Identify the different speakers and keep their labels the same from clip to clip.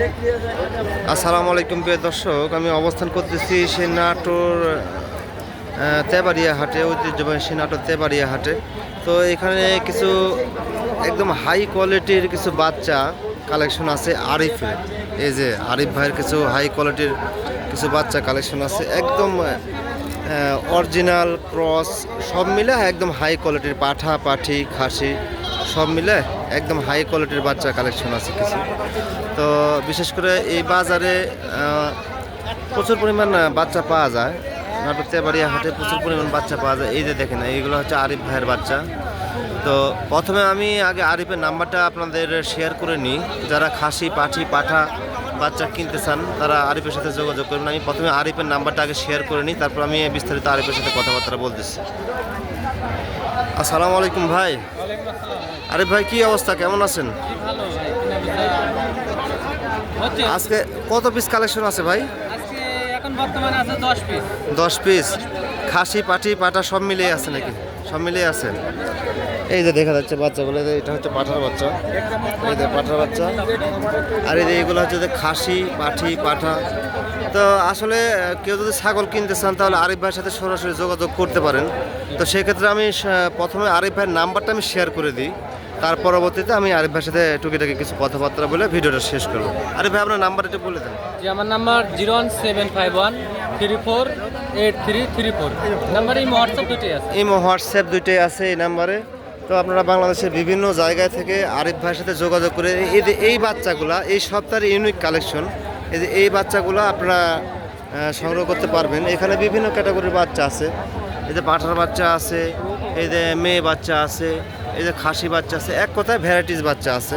Speaker 1: আসসালামু আলাইকুম প্রিয় দর্শক, আমি অবস্থান করতেছি সে নাটোর তেবাড়িয়া হাটে, ঐতিহ্যবাহী সে নাটোর তেবাড়িয়া হাটে। তো এখানে কিছু একদম হাই কোয়ালিটির কিছু বাচ্চা কালেকশন আছে আরিফের। এই যে আরিফ ভাইয়ের কিছু হাই কোয়ালিটির কিছু বাচ্চা কালেকশন আছে। একদম অরিজিনাল ক্রস সব মিলে একদম হাই কোয়ালিটির পাঠা পাঠি খাসি। সব মিলে একদম হাই কোয়ালিটির বাচ্চা কালেকশন আছে কিছু। তো বিশেষ করে এই বাজারে প্রচুর পরিমাণ বাচ্চা পাওয়া যায়। নাটক তেবাড়িয়া হাটে প্রচুর পরিমাণ বাচ্চা পাওয়া যায়। এই যে দেখেন, এইগুলো হচ্ছে আরিফ ভাইয়ের বাচ্চা। তো প্রথমে আমি আগে আরিফের নাম্বারটা আপনাদের শেয়ার করে নিই। যারা খাসি, পাঠি, পাঠা বাচ্চা কিনতে চান, তারা আরিফের সাথে যোগাযোগ করবেন আমি প্রথমে আরিফের নাম্বারটা আগে শেয়ার করে নিই, তারপর আমি বিস্তারিত আরিফের সাথে কথাবার্তা বলতেছি। আসসালামু আলাইকুম ভাই। আরে ভাই, কি অবস্থা? কেমন আছেন? আজকে কত পিস কালেকশন আছে ভাই?
Speaker 2: দশ পিস
Speaker 1: খাসি, পাটি, পাটা সব মিলিয়ে আছে নাকি? সব মিলিয়ে আছে? এই যে দেখা যাচ্ছে বাচ্চাগুলো এটা হচ্ছে পাঠার বাচ্চা। এই যে পাঠার বাচ্চা। আর এই যে এগুলো হচ্ছে যে খাসি পাঠি পাঠা তো আসলে কেউ যদি ছাগল কিনতে চান তাহলে আরিফ ভাইয়ের সাথে সরাসরি যোগাযোগ করতে পারেন। তো সেক্ষেত্রে আমি প্রথমে আরিফ ভাইয়ের নাম্বারটা আমি শেয়ার করে দিই। তার পরবর্তীতে আমি আরিফ ভাইয়ের সাথে টুকিটাকি কিছু কথাবার্তা বলে ভিডিওটা শেষ করব। আরিফ ভাই আপনার নাম্বার একটু বলে দেন।
Speaker 2: যে আমার number zero one seven five one three four eight three three four. Number এই হোয়াটসঅ্যাপ দুটোই আছে।
Speaker 1: ইমো হোয়াটসঅ্যাপ দুইটাই আছে এই নাম্বারে। তো আপনারা বাংলাদেশের বিভিন্ন জায়গায় থেকে আরিফ ভাইয়ের সাথে যোগাযোগ করে এই বাচ্চাগুলা এই সপ্তাহের ইউনিক কালেকশন এই যে এই বাচ্চাগুলো আপনারা সংগ্রহ করতে পারবেন। এখানে বিভিন্ন ক্যাটাগরির বাচ্চা আছে। এই যে পাঠার বাচ্চা আছে, এই যে মেয়ে বাচ্চা আছে, এই যে খাসি বাচ্চা আছে, এক কথায় ভ্যারাইটিস বাচ্চা আছে।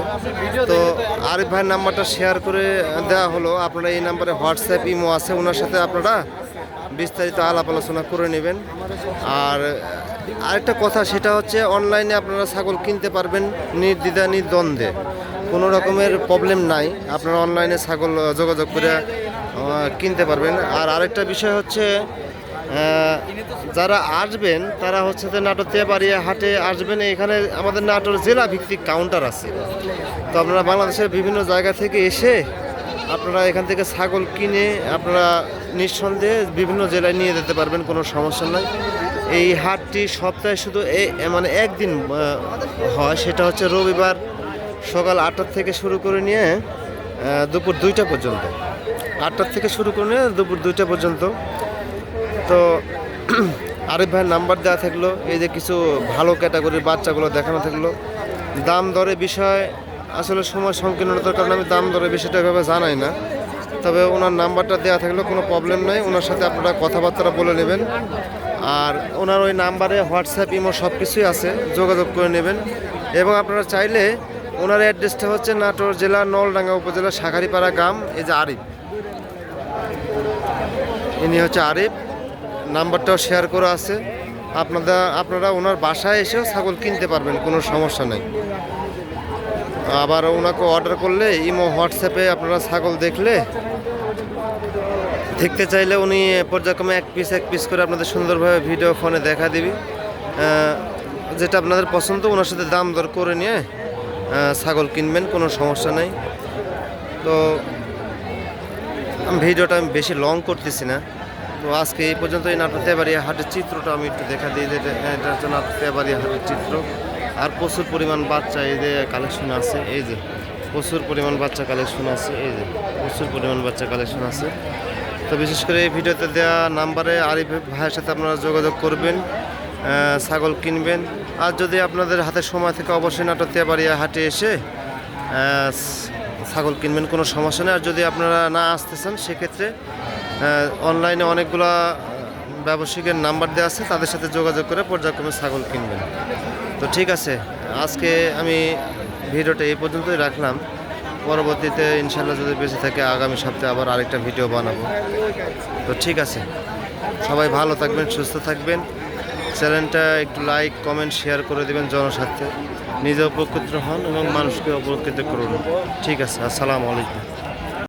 Speaker 1: তো আরিফ ভাইয়ের নাম্বারটা শেয়ার করে দেওয়া হলো। আপনারা এই নাম্বারে হোয়াটসঅ্যাপ, ইমো আছে, ওনার সাথে আপনারা বিস্তারিত আলাপ আলোচনা করে নেবেন। আর আরেকটা কথা, সেটা হচ্ছে, অনলাইনে আপনারা ছাগল কিনতে পারবেন নির্দ্বিধা নির্দ্বন্দ্বে। কোনো রকমের প্রবলেম নাই। আপনারা অনলাইনে ছাগল যোগাযোগ করে কিনতে পারবেন। আর আরেকটা বিষয় হচ্ছে যারা আসবেন, তারা হচ্ছে যে নাটোর তেবাড়িয়া হাটে আসবেন। এখানে আমাদের নাটোর জেলা ভিত্তিক কাউন্টার আছে। তো আপনারা বাংলাদেশের বিভিন্ন জায়গা থেকে এসে আপনারা এখান থেকে ছাগল কিনে আপনারা নিঃসন্দেহে বিভিন্ন জেলায় নিয়ে যেতে পারবেন, কোনো সমস্যা নাই। এই হাটটি সপ্তাহে শুধু মানে একদিন হয়। সেটা হচ্ছে রবিবার সকাল আটটার থেকে শুরু করে নিয়ে দুপুর দুইটা পর্যন্ত। আটটার থেকে শুরু করে নিয়ে দুপুর দুইটা পর্যন্ত। তো, আরিফ ভাইয়ের নাম্বার দেওয়া থাকল, এই যে কিছু ভালো ক্যাটাগরির বাচ্চাগুলো দেখানো থাকল। দাম দরে বিষয়, আসলে সময় সংকীর্ণতার কারণে আমি দাম দরের বিষয়টা এভাবে জানাই না। তবে ওনার নাম্বারটা দেওয়া থাকলে, কোনো প্রবলেম নাই। ওনার সাথে আপনারা কথাবার্তা বলে নেবেন। আর ওনার ওই নাম্বারে হোয়াটসঅ্যাপ, ইমো সব কিছুই আছে, যোগাযোগ করে নেবেন। এবং আপনারা চাইলে ওনার অ্যাড্রেসটা হচ্ছে নাটোর জেলা নলডাঙ্গা উপজেলা শাখারিপাড়া গ্রাম, এই যে আরিফ। ইনি হচ্ছে আরিফ। নাম্বারটাও শেয়ার করা আছে। আপনারা আপনারা ওনার বাসায় এসেও ছাগল কিনতে পারবেন, কোনো সমস্যা নেই। আবার ওনাকে অর্ডার করলে ইমো, হোয়াটসঅ্যাপে আপনারা ছাগল দেখলে দেখতে চাইলে উনি পর্যায়ক্রমে এক পিস এক পিস করে আপনাদের সুন্দরভাবে ভিডিও ফোনে দেখা দিবি। যেটা আপনাদের পছন্দ, ওনার সাথে দাম দর করে নিয়ে ছাগল কিনবেন, কোনো সমস্যা নেই। তো আমি ভিডিওটা আমি বেশি লং করতেছি না। তো আজকে এই পর্যন্ত এই নাটক তেবাড়িয়া হাটের চিত্রটা আমি একটু দেখা দিই, যে এটা- হচ্ছে নাটক তেবাড়িয়া হাটের চিত্র। আর প্রচুর পরিমাণ বাচ্চা এই যে কালেকশন আছে, এই যে। প্রচুর পরিমাণ বাচ্চা কালেকশন আছে, এই যে। প্রচুর পরিমাণ বাচ্চা কালেকশন আছে। তো বিশেষ করে এই ভিডিওতে দেওয়া নাম্বারে আরিফ ভাইয়ের সাথে আপনারা যোগাযোগ করবেন ছাগল কিনবেন। আর যদি আপনাদের হাতে সময় থেকে, অবশ্যই নাটক তেবাড়িয়া হাটে এসে ছাগল কিনবেন, কোনো সমস্যা নেই। আর যদি আপনারা না আসতে চান সেক্ষেত্রে অনলাইনে অনেকগুলা ব্যবসায়িকের নাম্বার দেওয়া আছে, তাদের সাথে যোগাযোগ করে পর্যায়ক্রমে ছাগল কিনবেন। তো ঠিক আছে, আজকে আমি ভিডিওটা এই পর্যন্তই রাখলাম। পরবর্তীতে ইনশাল্লাহ যদি বেঁচে থাকে, আগামী সপ্তাহে আবার আরেকটা ভিডিও বানাবো। তো ঠিক আছে, সবাই ভালো থাকবেন, সুস্থ থাকবেন। চ্যানেলটা একটু লাইক কমেন্ট শেয়ার করে দেবেন জনস্বার্থে। নিজে উপকৃত হন এবং মানুষকে উপকৃত করুন। ঠিক আছে, আসসালামু আলাইকুম।